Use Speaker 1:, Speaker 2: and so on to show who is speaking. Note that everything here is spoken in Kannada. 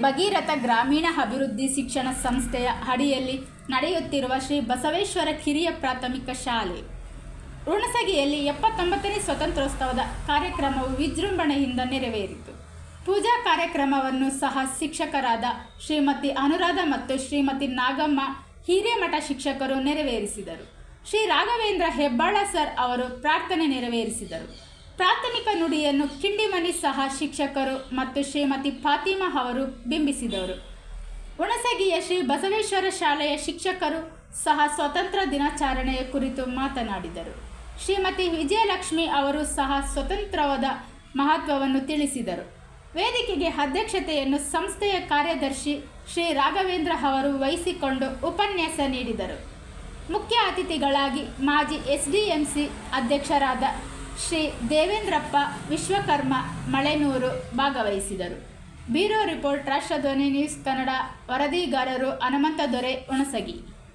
Speaker 1: ಭಗೀರಥ ಗ್ರಾಮೀಣ ಅಭಿವೃದ್ಧಿ ಶಿಕ್ಷಣ ಸಂಸ್ಥೆಯ ಅಡಿಯಲ್ಲಿ ನಡೆಯುತ್ತಿರುವ ಶ್ರೀ ಬಸವೇಶ್ವರ ಕಿರಿಯ ಪ್ರಾಥಮಿಕ ಶಾಲೆ. ಋಣಸಗಿಯಲ್ಲಿ ಎಪ್ಪತ್ತೊಂಬತ್ತನೇ ಸ್ವತಂತ್ರೋತ್ಸವದ ಕಾರ್ಯಕ್ರಮವು ವಿಜೃಂಭಣೆಯಿಂದ ನೆರವೇರಿತು. ಪೂಜಾ ಕಾರ್ಯಕ್ರಮವನ್ನು ಸಹ ಶಿಕ್ಷಕರಾದ ಶ್ರೀಮತಿ ಅನುರಾಧ ಮತ್ತು ಶ್ರೀಮತಿ ನಾಗಮ್ಮ ಹಿರೇಮಠ ಶಿಕ್ಷಕರು ನೆರವೇರಿಸಿದರು. ಶ್ರೀ ರಾಘವೇಂದ್ರ ಹೆಬ್ಬಾಳ ಸರ್ ಅವರು ಪ್ರಾರ್ಥನೆ ನೆರವೇರಿಸಿದರು. ಪ್ರಾಥಮಿಕ ನುಡಿಯನ್ನು ಕಿಂಡಿಮನಿ ಸಹ ಶಿಕ್ಷಕರು ಮತ್ತು ಶ್ರೀಮತಿ ಫಾತಿಮಾ ಅವರು ಬಿಂಬಿಸಿದವರು. ಹುಣಸಗಿಯ ಶ್ರೀ ಬಸವೇಶ್ವರ ಶಾಲೆಯ ಶಿಕ್ಷಕರು ಸಹ ಸ್ವತಂತ್ರ ದಿನಾಚರಣೆಯ ಕುರಿತು ಮಾತನಾಡಿದರು. ಶ್ರೀಮತಿ ವಿಜಯಲಕ್ಷ್ಮಿ ಅವರು ಸಹ ಸ್ವತಂತ್ರವಾದ ಮಹತ್ವವನ್ನು ತಿಳಿಸಿದರು. ವೇದಿಕೆಗೆ ಅಧ್ಯಕ್ಷತೆಯನ್ನು ಸಂಸ್ಥೆಯ ಕಾರ್ಯದರ್ಶಿ ಶ್ರೀ ರಾಘವೇಂದ್ರ ಅವರು ವಹಿಸಿಕೊಂಡು ಉಪನ್ಯಾಸ ನೀಡಿದರು. ಮುಖ್ಯ ಅತಿಥಿಗಳಾಗಿ ಮಾಜಿ ಎಸ್ಡಿಎಂಸಿ ಅಧ್ಯಕ್ಷರಾದ ಶ್ರೀ ದೇವೇಂದ್ರಪ್ಪ ವಿಶ್ವಕರ್ಮ ಮಳೆನೂರು ಭಾಗವಹಿಸಿದರು. Bureau report Rashtradhwani news Kannada ವರದಿಗಾರರು Hanumantha ದೊರೆ ಹುಣಸಗಿ.